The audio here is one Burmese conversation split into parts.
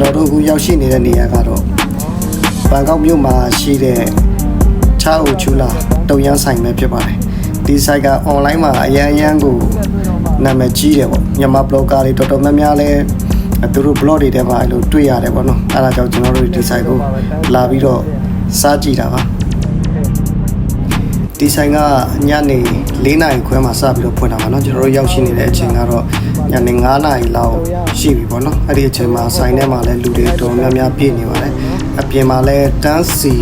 ရောက်ရှိနေတဲ့နေရာကတော့ဘန်ကောက်မြို့မှာရှိတဲ့ချာအိုချူလာတုံရန်ဆိုင်ပဲဖြစ်ပါတယ်ဒီဆိုင်က online မှာအရန်အရန်ကိုနာမည်ကြီးတယ်ပေါ့မြန်မာ blogger တွေတော်တော်များများလဲသူတို့ blog တွေထဲမှာအဲ့လိုတွေ့ရတယ်ပေါ့နော်အဲဒါကြောင့်ကျွန်တော်တို့ဒီဆိုင်ကိုလာပြီးတော့စားကြည့်တာပါ ဒီဆိုင်ကညနေ၄နာရီခွဲမှာစပြီးတော့ဖွင့်တာပါเนาะကျွန်တော်တို့ရောက်ရှိနေတဲ့အချိန်ကတော့ညနေ9နာရီလောက်ရှိပြီပေါ့เนาะအဲ့ဒီအချိန်မှာဆိုင်ထဲမှာလည်းလူတွေတော်တော်များများပြည့်နေပါတယ်အပြင်မှာလည်းတန်းစီ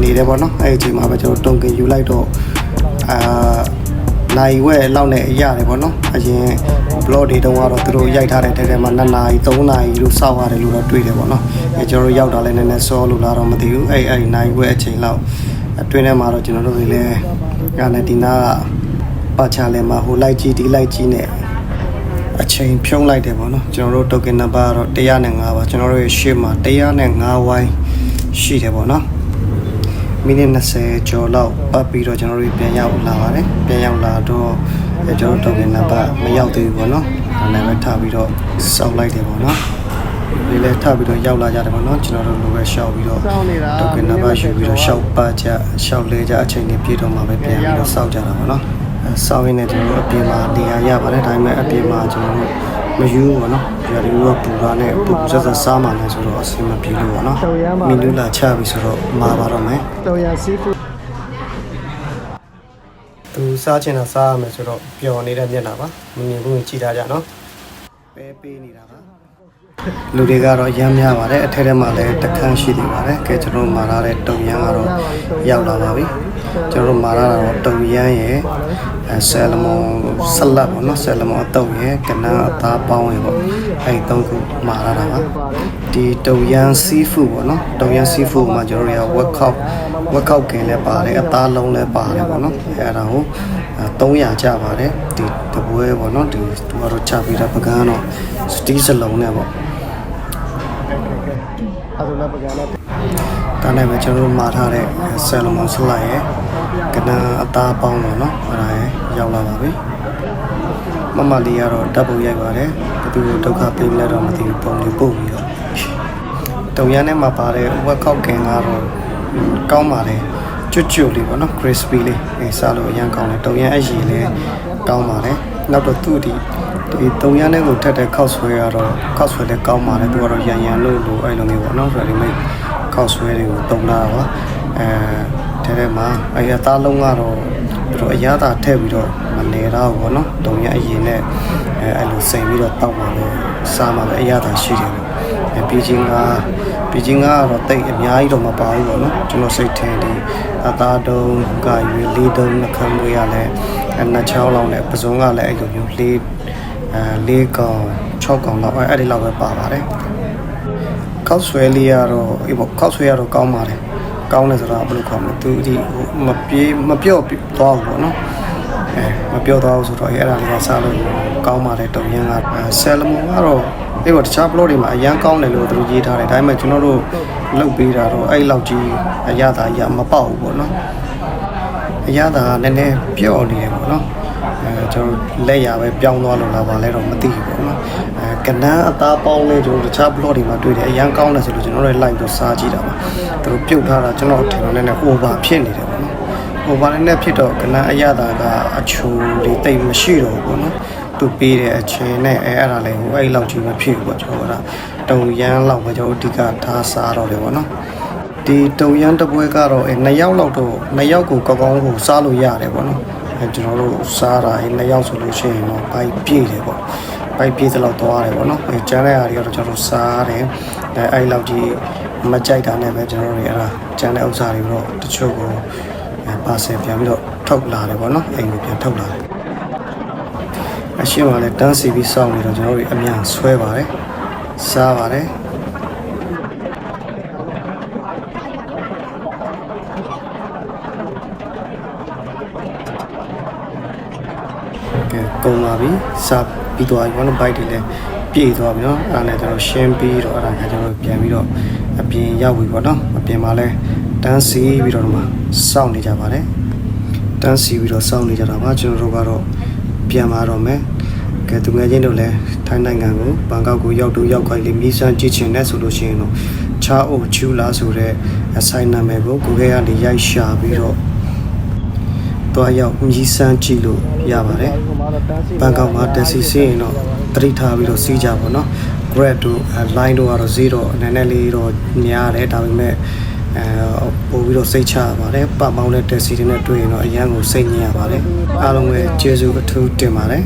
နေတယ်ပေါ့เนาะအဲ့ဒီအချိန်မှာပဲကျွန်တော်တုံကင်ယူလိုက်တော့အာနိုင်ဝဲလောက်နဲ့ရတယ်ပေါ့နော်အရင် blog တွေတုန်းကတော့သူတို့ရိုက်ထားတဲ့တဲတဲမှာ2နာရီ3နာရီလို့စောက်ရတယ်လို့တော့တွေ့တယ်ပေါ့နော်အဲကျွန်တော်တို့ရောက်တာလည်းနည်းနည်းစောလို့လာတော့မသိဘူးအဲ့အဲ့နိုင်ဝဲအချိန်လောက် အတွင်းထဲမှာတော့ကျွန်တော်တို့တွေလည်းကလည်းဒီနာကပါချလဲမှာဟိုလိုက်ကြီးဒီလိုက်ကြီးနဲ့အချိန်ဖြုံးလိုက်တယ်ပေါ့နော်ကျွန်တော်တို့ token number ကတော့105ပါကျွန်တော်တို့ရဲ့ ship မှာ105ဝိုင်းရှိတယ်ပေါ့နော်မိနစ်20ကျော်လောက်ပတ်ပြီးတော့ကျွန်တော်တို့ပြန်ရောက်လာပါတယ်ပြန်ရောက်လာတော့အဲကျွန်တော်တို့တိုကင်နံပါတ်မရောက်သေးဘူးပေါ့နော်ဒါနဲ့ပဲထားပြီးတော့စောက်လိုက်တယ်ပေါ့နော် ဒီလဲထားပြီးတော့ရောက်လာကြတယ်ပေါ့နော်ကျွန်တော်တို့လိုပဲရှောက်ပြီးတော့တိုကင်နံပါတ်ယူပြီးတော့ရှောက်ပါကြရှောက်လဲကြအချိန်နဲ့ပြည့်တော့မှပဲပြန်ပြီးတော့စောက်ကြတာပေါ့နော်အဲစောက်ရင်းနဲ့ကျွန်တော်တို့အပြင်မှာနေရာရပါတယ်ဒါပေမဲ့အပြင်မှာကျွန်တော်တို့မယူဘူးပေါ့နော်ဒီဟာတွေကပူတာနဲ့ပူဆက်ဆက်စားမှလည်းဆိုတော့အဆင်မပြေလို့ပေါ့နော်မီနူလာချပြီဆိုတော့မှာပါတော့မယ်တော်ရစီဖူသူစားချင်တာစားရမယ်ဆိုတော့ပျော်နေတဲ့မျက်နှာပါမမြင်ဘူးကြည်ထားကြနော်ပဲပေးနေတာပါ လူတွေကတော့ရမ်းများပါတယ်အထက်ထဲမှာလည်းတခန်းရှိနေပါတယ်ကဲကျွန်တော်မာထားတဲ့တုံရမ်းကတော့ရောက်လာပါပြီကျွန်တော်မာထားတာတော့တုံရမ်းရဲ့အဲဆယ်လမွန်ဆလတ်ပေါ့နော်ဆယ်လမွန်အတုပ်ရဲ့ကနန်းအသားပေါင်းရဲ့ပေါ့အဲဒီသုံးခုမာထားတာပါဒီတုံရမ်းစီးဖူပေါ့နော်တုံရမ်းစီးဖူမှာကျွန်တော်တို့ရဝက်ခောက်ဝက်ခောက်ကင်လည်းပါတယ်အသားလုံးလည်းပါတယ်ပေါ့နော်အဲအဲ့ဒါကို300ကျပါတယ်ဒီတပွဲပေါ့နော်ဒီသူကတော့ချပြီးတာပကန်းတော့စတီးစလုံးနဲ့ပေါ့ အဒုနာပကနာဒါနဲ့ပဲကျွန်တော်တို့မှာထားတဲ့ဆယ်လမွန်ဆလိုက်ရဲ့ကနန်းအသားပေါင်းပေါ့နော်အဲ့ဒါရဲ့ရောက်လာပါပြီမမလေးကတော့ဓာတ်ပုံရိုက်ပါတယ်ဘယ်သူဒုက္ခပေးမလဲတော့မသိဘူးပုံလေးပို့ပြီးတော့တုံရမ်းထဲမှာပါတဲ့ဝက်ခောက်ကင်ကတော့ကောင်းပါတယ်ကျွတ်ကျွတ်လေးပေါ့နော် crispy လေးအဲစားလို့အရင်ကောင်းတယ်တုံရမ်းအရည်လေးကောင်းပါတယ် နောက်တော့သူ့ဒီဒီတုံရမ်းထဲကိုထက်တဲ့ခောက်ဆွဲကတော့ခောက်ဆွဲလည်းကောင်းပါတယ်သူကတော့ရန်ရန်လို့လို့အဲ့လိုမျိုးပေါ့နော် ready made ခောက်ဆွဲတွေကိုတုံတာပါအဲထဲထဲမှာအရသားလုံးကတော့သူတို့အရသာထည့်ပြီးတော့မနေတော့ဘူးပေါ့နော်တုံရအရင်နဲ့အဲအဲ့လိုစိန်ပြီးတော့တောက်ပါပဲစားမှာပဲအရသာရှိတယ် ပေါ့အဲပြီးချင်းကပြီးချင်းကတော့တိတ်အများကြီးတော့မပါဘူးပေါ့နော်ကျွန်တော်စိတ်ထင်ဒီအသားတုံးကရွေလေးတုံးနှခမ်းမွေးရလဲအဲနှစ်ချောင်းလောက်နဲ့ပစုံကလည်းအဲ့လိုမျိုးလေးအဲလေးကောင်6ကောင်လောက်အဲ့ဒီလောက်ပဲပါပါတယ်ကောက်ဆွဲလေးကတော့အေးပေါ့ကောက်ဆွဲရတော့ကောင်းပါတယ်ကောင်းတယ်ဆိုတော့ဘယ်လိုခေါ်မလဲသူဒီဟိုမပြေးမပြော့သွားဘူးပေါ့နော်အဲမပြော့သွားဘူးဆိုတော့အဲ့ဒါလေးကစားလို့ကောင်းပါတယ်တုံရင်းကဆယ်လမွန်ကတော့ အေးပေါ့တခြား blog တွေမှာအရန်ကောင်းတယ်လို့သူတို့ရေးထားတယ်ဒါပေမဲ့ကျွန်တော်တို့လုပ်ပေးတာတော့အဲ့လောက်ကြီးအရသာရမပေါက်ဘူးပေါ့နော်အရသာကနည်းနည်းပြော့နေတယ်ပေါ့နော်အဲကျွန်တော်လက်ရပဲပြောင်းသွားလို့လားပါလဲတော့မသိဘူးပေါ့နော်အဲကနန်းအသားပေါင်းလေးကျွန်တော်တခြား blog တွေမှာတွေ့တယ်အရန်ကောင်းတယ်ဆိုလို့ကျွန်တော်တို့ like တော့စားကြည့်တာပါသူတို့ပြုတ်ထားတာကျွန်တော်ထင်တော့လည်းနည်း over ဖြစ်နေတယ်ပေါ့နော် over နဲ့ဖြစ်တော့ကနန်းအရသာကအချိုလေးတိတ်မရှိတော့ဘူးပေါ့နော် သူပေးတဲ့အချိန်နဲ့အဲအဲ့ဒါလည်းဟိုအဲ့လောက်ကြီးမဖြစ်ဘူးပေါ့ကျွန်တော်ကတုံရမ်းလောက်ပဲကျွန်တော်အဓိကထားစားတော့တယ်ပေါ့နော်ဒီတုံရန်တပွဲကတော့အဲ2ယောက်လောက်တော့2ယောက်ကိုကောင်းကောင်းကိုစားလို့ရတယ်ပေါ့နော်အဲကျွန်တော်တို့စားတာအဲ2ယောက်ဆိုလို့ရှိရင်တော့ဘိုက်ပြည့်တယ်ပေါ့ဘိုက်ပြည့်သလောက်သွားတယ်ပေါ့နော်အဲကျန်တဲ့အားတွေကတော့ကျွန်တော်တို့စားတယ်အဲအဲ့လောက်ကြီးမကြိုက်တာနဲ့ပဲကျွန်တော်တို့တွေအဲ့ဒါကျန်တဲ့ဥစ္စာတွေတော့တချို့ကိုအဲပါဆယ်ပြန်ပြီးတော့ထုတ်လာတယ်ပေါ့နော်အိမ်ကိုပြန်ထုတ်လာတယ် အရှင်းကလည်းတန်းစီပြီးစောင့်နေတော့ကျွန်တော်တို့အမြန်ဆွဲပါတယ်စားပါတယ်ကဲကုန်ပါပြီစပြီးသွားပြီဘောနော်ဘိုက်တွေလည်းပြည့်သွားပြီနော်အဲ့ဒါနဲ့ကျွန်တော်ရှင်းပြီးတော့အဲ့ဒါကကျွန်တော်ပြန်ပြီးတော့အပြင်ရောက်ပြီပေါ့နော်အပြင်မှာလဲတန်းစီပြီးတော့ဒီမှာစောင့်နေကြပါတယ်တန်းစီပြီးတော့စောင့်နေကြတာပါကျွန်တော်တို့ကတော့ ပြန်มาတော့မယ်ကဲသူငယ်ချင်းတို့လည်းထိုင်းနိုင်ငံကိုဘန်ကောက်ကိုရောက်တော့ရောက်ခိုင်လေးမီးစမ်းကြည့်ချင်တဲ့ဆိုလို့ရှိရင်တော့ချာအိုချူလာဆိုတဲ့အဆိုင်နာမည်ကိုကိုယ်ကနေရိုက်ရှာပြီးတော့တွားရောက်မီးစမ်းကြည့်လို့ရပါတယ်ဘန်ကောက်မှာတက်စီစီးရင်တော့တတိထားပြီးတော့စီးကြပါတော့ Grab တို့ line တို့ကတော့ဈေးတော့နည်းနည်းလေးတော့များတယ်ဒါပေမဲ့ အဲပို့ပြီးတော့စိတ်ချရပါတယ်ပတ်ပေါင်းတဲ့တက်စီတွေနဲ့တွေ့ရင်တော့အရန်ကိုစိတ်ညစ်ရပါတယ်အားလုံးပဲကျေးဇူးအထူးတင်ပါတယ်